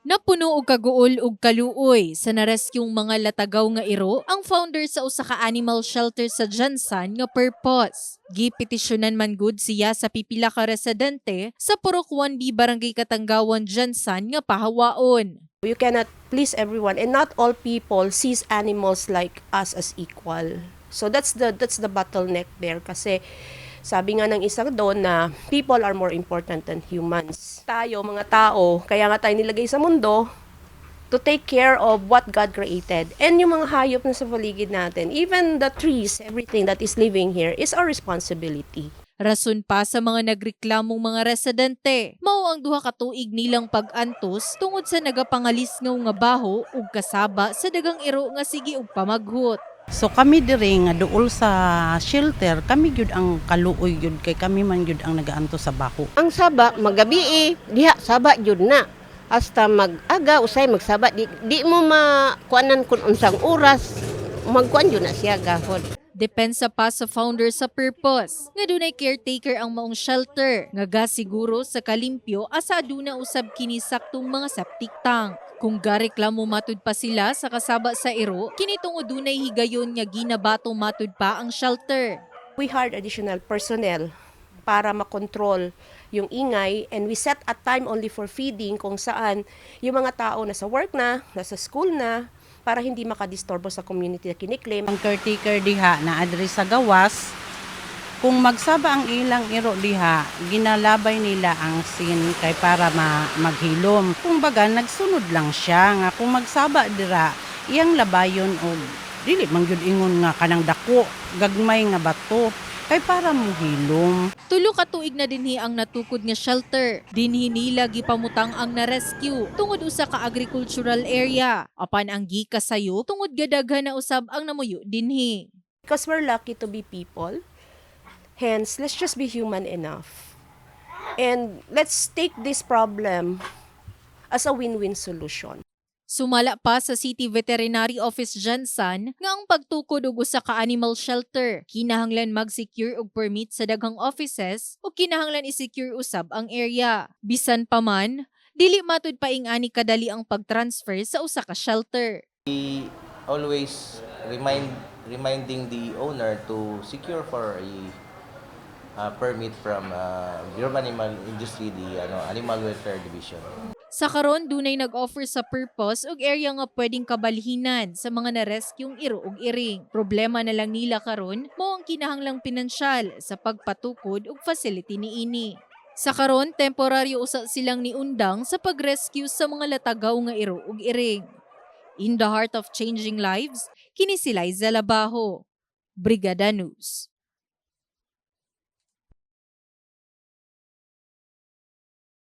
Napuno og kaguol ug kaluoy sa nareskyong mga latagaw nga iro ang founder sa usa ka animal shelter sa Jansan nga Purpose. Gipetisyonan man gud siya sa pipila ka residente sa Purok 1B Barangay Katanggawan Jansan nga pahawaon. You cannot please everyone and not all people sees animals like us as equal. So that's the that's the bottleneck there kasi sabi nga ng isang doon na people are more important than humans. Tayo mga tao, kaya nga tayo nilagay sa mundo to take care of what God created. And yung mga hayop na sa paligid natin, even the trees, everything that is living here is our responsibility. Rason pa sa mga nagreklamong mga residente, mao ang duha ka tuig nilang pag-antos tungod sa nagapangalis nga nga baho ug kasaba sa dagang iro nga sige og pamaghot. So kami diri nga duol sa shelter, kami gyud ang kaluoy gyud kay kami man gyud ang nagaanto sa baho. ang saba magabi diha saba jud na hasta mag-aga usay magsaba di, di mo makuanan kun unsang oras magkuan jud na siya gahod Depensa pa sa founder sa purpose. Nga dunay caretaker ang maong shelter. Nga gasiguro sa kalimpyo asa aduna usab kini saktong mga septic tank. Kung gareklamo matud pa sila sa kasaba sa iro, kini tungod dunay higayon nga ginabato matud pa ang shelter. we hired additional personnel para makontrol yung ingay and we set a time only for feeding kung saan yung mga tao nasa work na, nasa school na, para hindi makadisturbo sa community na kiniklaim. Ang caretaker diha na adri sa gawas, kung magsaba ang ilang iro diha, ginalabay nila ang sin kay para ma maghilom. Kung baga nagsunod lang siya nga kung magsaba dira, iyang labayon og dili man gyud ingon nga kanang dako, gagmay nga bato kay para mo hilom. Tulo ka tuig na dinhi ang natukod nga shelter. Dinhi nila gipamutang ang na-rescue tungod usa ka agricultural area. Apan ang gikasayo tungod gadaghan na usab ang namuyo dinhi. Because we're lucky to be people, hence, let's just be human enough. And let's take this problem as a win-win solution. Sumala pa sa City Veterinary Office Jansan nga ang pagtukod og usa ka animal shelter kinahanglan mag-secure og permit sa daghang offices o kinahanglan i-secure usab ang area. Bisan pa man, dili matud paing-ani kadali ang pag-transfer sa usa ka shelter. always remind reminding the owner to secure for a uh, permit from uh, Bureau of Animal Industry, the ano, Animal Welfare Division. Sa karon dunay nag-offer sa purpose og area nga pwedeng kabalhinan sa mga na-rescueong iro ug iring. Problema na lang nila karon mao ang kinahanglang pinansyal sa pagpatukod og facility niini. Sa karon temporaryo usa silang niundang sa pag-rescue sa mga latagaw nga iro ug iring. In the heart of changing lives, kini si Liza Labajo, Brigada News.